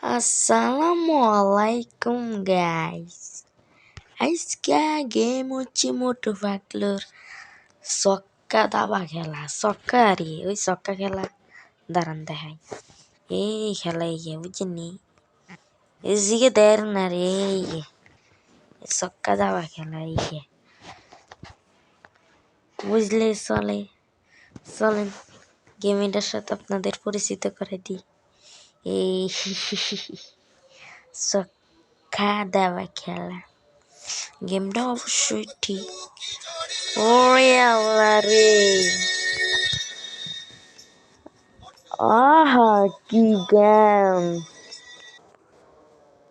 আসসালামু আলাইকুম গাইস আজকে গেম হচ্ছে মোটু পাতলুর সক্কা দাবা খেলা সক্কা আরে ওই সক্কা খেলা দাঁড়ান দেখাই এই খেলা এই বুঝছেনি এদিকে দের না রে সক্কা দাবা খেলা এই বুঝলে চলে চলেন গেমিটার সাথে আপনাদের পরিচিত করে দিই এই সক্ষা দেওয়া খেলা গেমটা অবশ্যই ঠিক। ওরে আল্লাহ রে। আহা, কি গেম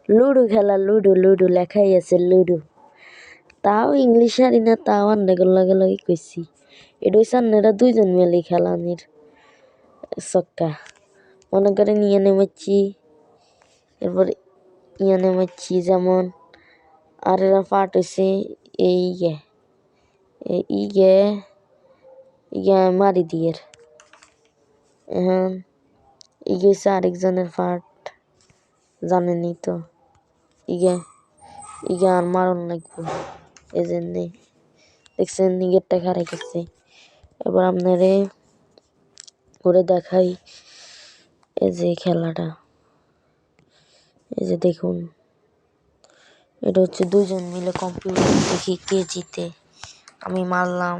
লুডো খেলা, লুডো লুডো লেখাই আছে, লুডো। তাও ইংলিশ হারি না, তাও আন্নাগর লাগে লাগে কইছি। এটা হচ্ছে আন্নারা দুইজন মিলে খেলানির সক্কা। মনে করেন ইয়ে নেমেছি। এরপর ইয়ে নেমেছি যেমন আর এরা পার্ট হয়েছে এই ইয়ে ইয়ে ইয়ে মারি দিয়ের এখন ইয়ে হচ্ছে আরেকজনের পার্ট জানেনি তো। ইয়ে ইয়ে আর মারণ লাগবো এই জন্যে দেখছেন নিজেরটা খারে গেছে এবার আপনারে করে দেখাই এই যে খেলাটা, এই যে দেখুন, এটা হচ্ছে দুজন মিলে কম্পিউটার দেখি কে জিতে। আমি মারলাম,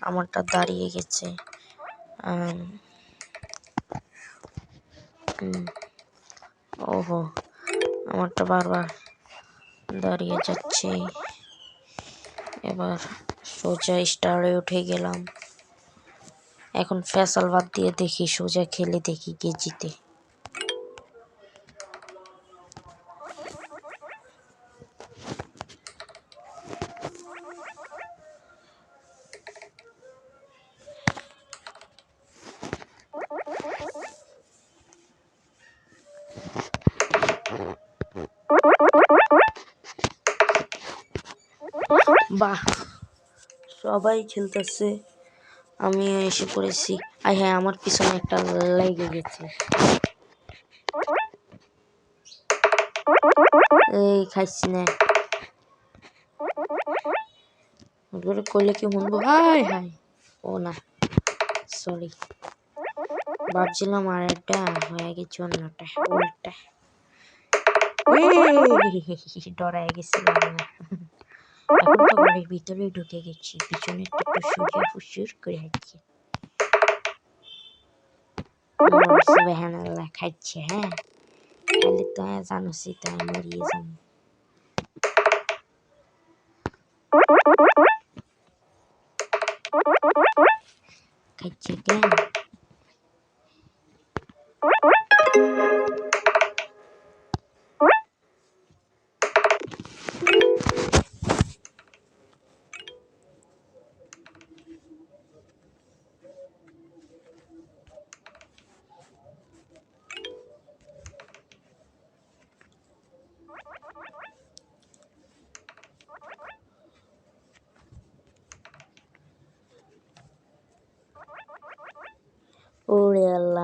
আমারটা দাঁড়িয়ে গেছে। ওহো, আমারটা বারবার দাঁড়িয়ে যাচ্ছে। এবার সোজা স্টারে উঠে গেলাম। এখন ফ্যাসাল বাদ দিয়ে দেখি সোজা খেলে দেখি কে জিতে বাহ সবাই খেলতেছে। আমি এসে পড়েছি। আর হ্যাঁ আমার পিছনে একটা লেগে গেছে। এই খাইছি না। করে করলে কি শুনব? হাই হাই ও না সরি ভাবছিলাম আর একটা হয়ে গেছে অন্যটা, উল্টা। ডরাই গেছিলাম ঘরের ভিতরে ঢুকে গেছি, পিছনে সোজা ফুসুর করে হাঁটছে। সুবহানাল্লাহ খাচ্ছে হ্যাঁ? খালি তো জানোসি তাই মরিয়ে যাব। খাচ্ছে কেন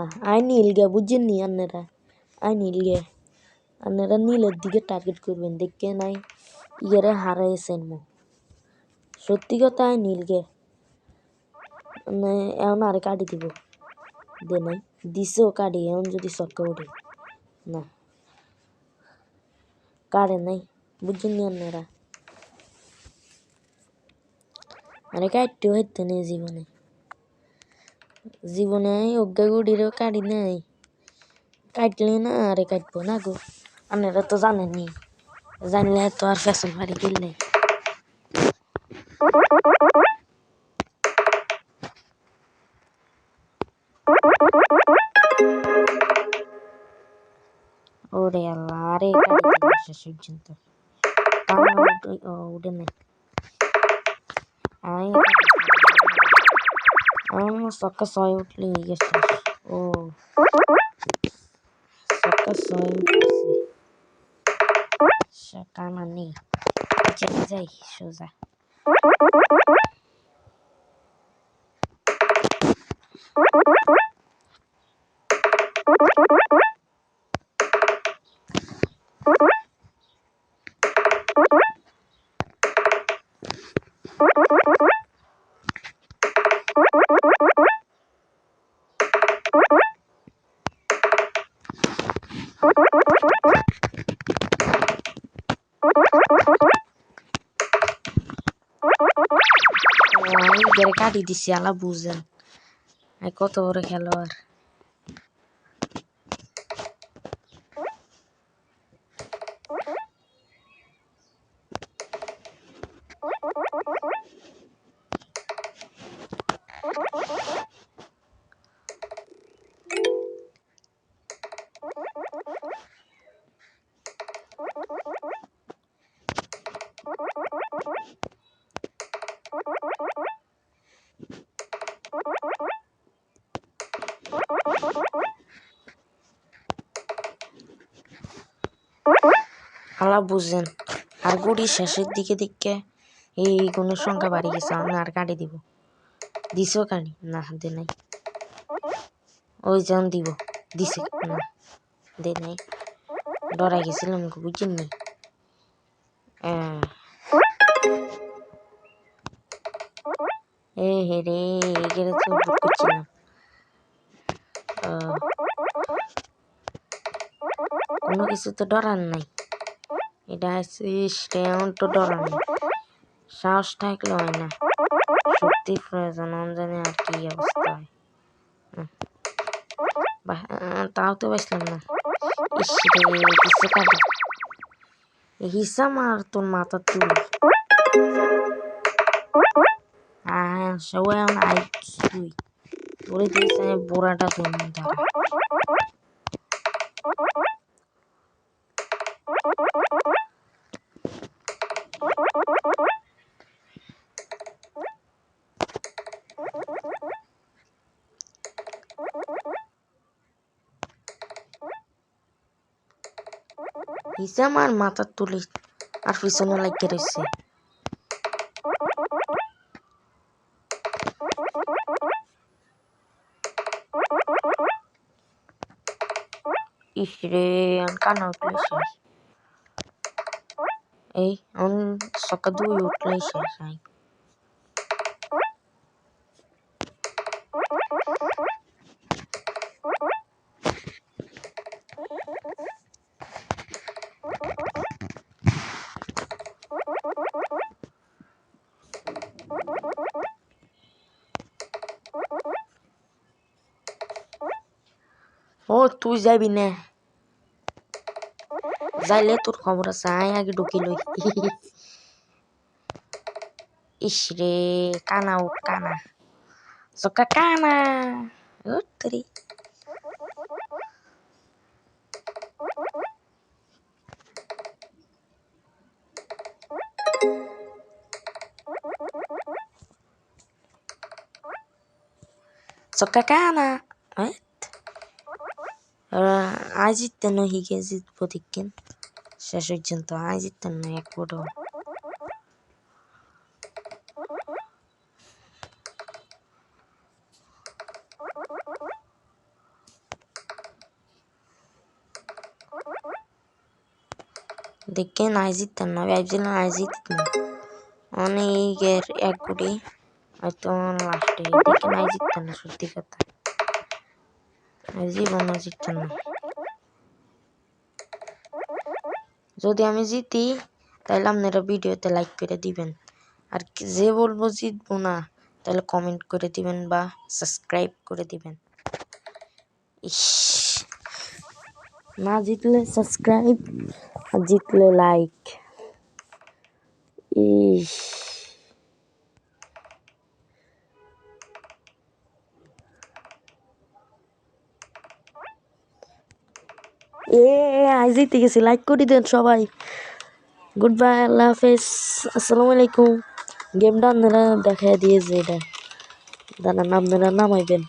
ওরে আল্লাহ আই নীল গে বুঝছেন নি আপনারা আই নীল গে আপনারা নীলের দিকে টার্গেট করবেন, দেখে নাই ইয়েরে হারাইছেন মো। সত্যি কথা, আই নীল গে মানে এখন আরে কাটি দিব? দে নাই দিছেও কাটি, এখন যদি সক্কা উঠে না। কাটে নাই বুঝছেন নি আপনারা আরে কাটতেও হইতে নেই জীবনে। জীবনে অজ্ঞা গুড়িরও কাটি নাই কাটলে না আরে কাটবো না গো আপনারা তো জানেননি জানলে তো আর ফ্যাশন মারি দিলে ওরে আল্লাহ আরে কাটি দিল শেষ পর্যন্ত উঠে নাই আমি আমার সক্কা ছয় উঠলে গেছে ও সক্কা ছয় উঠছে কানা নেই চলে যাই সোজা আমি গেরে কাটি দিছি আলা বুঝেন আমি কত বড় খেলোয়াড় আলা বুঝেন, আর গুড়ি শেষের দিকে দিকে এই গুণের সংখ্যা বাড়ি গেছে, আমি আর কাটি দিব। দিছেও কাটি না, দে নাই। ওই যেমন দিব। দিছে? না, দে নাই। ডরাই গেছিলাম বুঝছেন নি। এ হে রে, এগেরে তো ভুল করছিলাম। কোনো কিছু তো ডরার নাই। এটা স্টেয়ন তো ডরার নেই। সাহস থাকলে হয় না। সত্যি প্রয়োজন জানি আর কি অবস্থা হয়। তাও তো বাঁচলাম না। ইস কাটে? হিসাম আর তোর মাথা চুল। হ্যাঁ সবাই এখন আই তুই দিয়েছে বোড়াটা দ্বারা হিসাম আর মাথার তুলি আর পিছনে লাগিয়ে রয়েছে ইস রে কানা উঠলে শেষ এই আমি সকাল দুই উঠলেই শেষ আই ও তুই যাবি না যাইলে তোর খবর আছে। আয়, আগে ঢুকি লই। ইস রে, কানা উঠ, কানা। সকা কানা। উঠ তোরি। সকা কানা। আজ জিততে না হিগে জিতবো দেখেন শেষ পর্যন্ত আজ জিততেন না এক বড় দেখেন আজ জিততেন না ভাবছিলাম আজ জিততেন অনেকের এক কোটি হয়তো লাস্টে দেখেন আজ জিততেন না সত্যি কথা জীবনও জিততেন না যদি আমি জিতি তাহলে আপনারা ভিডিওতে লাইক করে দিবেন। আর যে বলব জিতবো না তাহলে কমেন্ট করে দিবেন বা সাবস্ক্রাইব করে দিবেন। ইস, না জিতলে সাবস্ক্রাইব আর জিতলে লাইক ইস। এ আজ জিতে গেছি। লাইক করে দেন সবাই। গুড বাই আল্লাহ হাফেজ। আসসালামু আলাইকুম। গেমটা আপনারা দেখাই দিয়েছে এটা। দাঁড়ান, আপনারা নামাইবেন।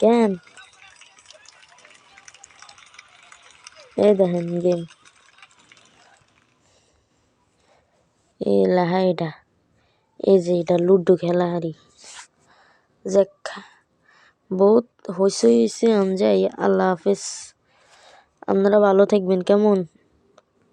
কেন? এই দেখেন গেম এই লেখা এটা। এই যে এটা লুডো খেলা, হারি। যে বহুত হইসই হয়েছে আমি যাই। আল্লাহ হাফেজ। আপনারা ভালো থাকবেন কেমন?